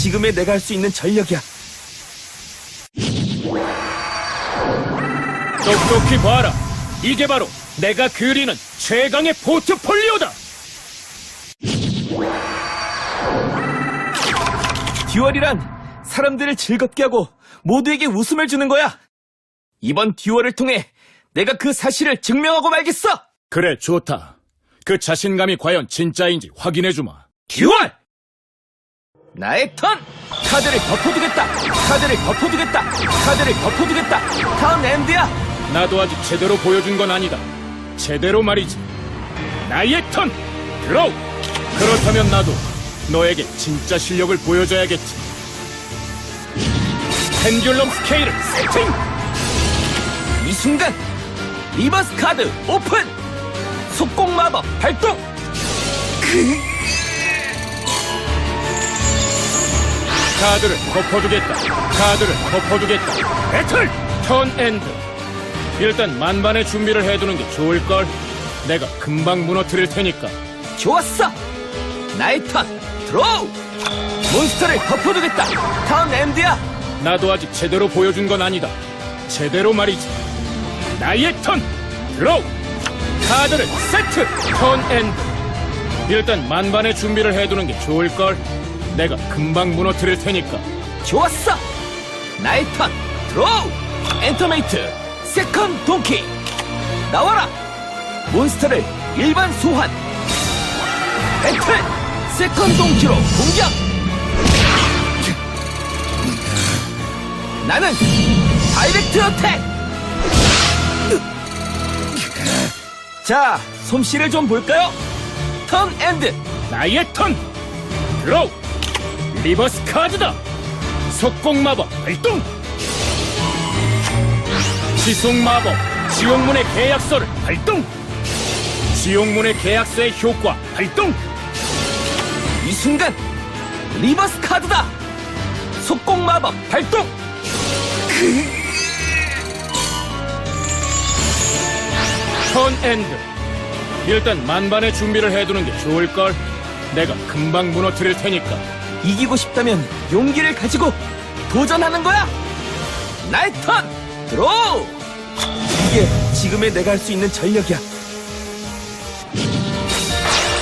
지금의 내가 할 수 있는 전력이야. 똑똑히 봐라. 이게 바로 내가 그리는 최강의 포트폴리오다. 듀얼이란 사람들을 즐겁게 하고 모두에게 웃음을 주는 거야. 이번 듀얼을 통해 내가 그 사실을 증명하고 말겠어. 그래, 좋다. 그 자신감이 과연 진짜인지 확인해주마. 듀얼! 나의 턴! 카드를 덮어두겠다! 카드를 덮어두겠다! 카드를 덮어두겠다! 다음 엔드야! 나도 아직 제대로 보여준 건 아니다. 제대로 말이지. 나의 턴! 드로우! 그렇다면 나도 너에게 진짜 실력을 보여줘야겠지. 펜듈럼 스케일을 세팅! 이 순간 리버스 카드 오픈! 속공 마법 발동! 카드를 덮어두겠다. 카드를 덮어두겠다. 배틀! 턴 엔드. 일단 만반의 준비를 해두는 게 좋을걸. 내가 금방 무너뜨릴 테니까. 좋았어! 나의 턴 드로우! 몬스터를 덮어두겠다! 다음 엔드야! 나도 아직 제대로 보여준 건 아니다. 제대로 말이지. 나의 턴! 드로우! 카드를 세트! 턴 엔드! 일단 만반의 준비를 해두는 게 좋을걸. 내가 금방 무너뜨릴 테니까. 좋았어! 나의 턴 드로우! 엔터메이트 세컨 동키 나와라! 몬스터를 일반 소환 배틀 세컨 동키로 공격! 나는 다이렉트 어택! 자, 솜씨를 좀 볼까요? 턴 엔드! 나의 턴! 드로우! 리버스 카드다! 속공 마법 발동! 지속 마법 지옥문의 계약서를 발동! 지옥문의 계약서의 효과 발동! 이 순간 리버스 카드다! 속공 마법 발동! 턴 엔드! 일단 만반의 준비를 해두는 게 좋을걸? 내가 금방 무너뜨릴 테니까. 이기고 싶다면 용기를 가지고 도전하는 거야! 나의 턴! 드로우! 이게 지금의 내가 할 수 있는 전력이야.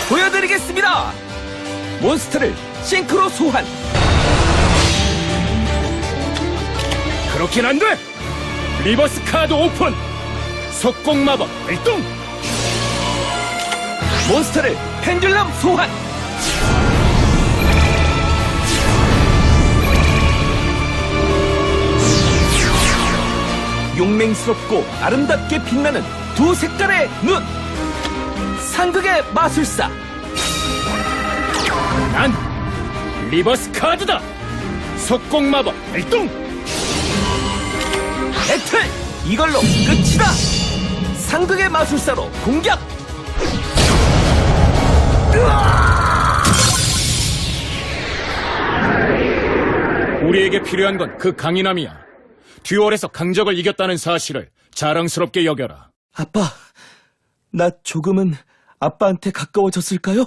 보여드리겠습니다! 몬스터를 싱크로 소환! 그렇긴 안 돼! 리버스 카드 오픈! 속공 마법 발동! 몬스터를 펜듈럼 소환! 용맹스럽고 아름답게 빛나는 두 색깔의 눈! 상극의 마술사! 난 리버스 카드다! 속공 마법 발동! 배틀! 이걸로 끝이다! 상극의 마술사로 공격! 우리에게 필요한 건 그 강인함이야. 듀얼에서 강적을 이겼다는 사실을 자랑스럽게 여겨라. 아빠, 나 조금은 아빠한테 가까워졌을까요?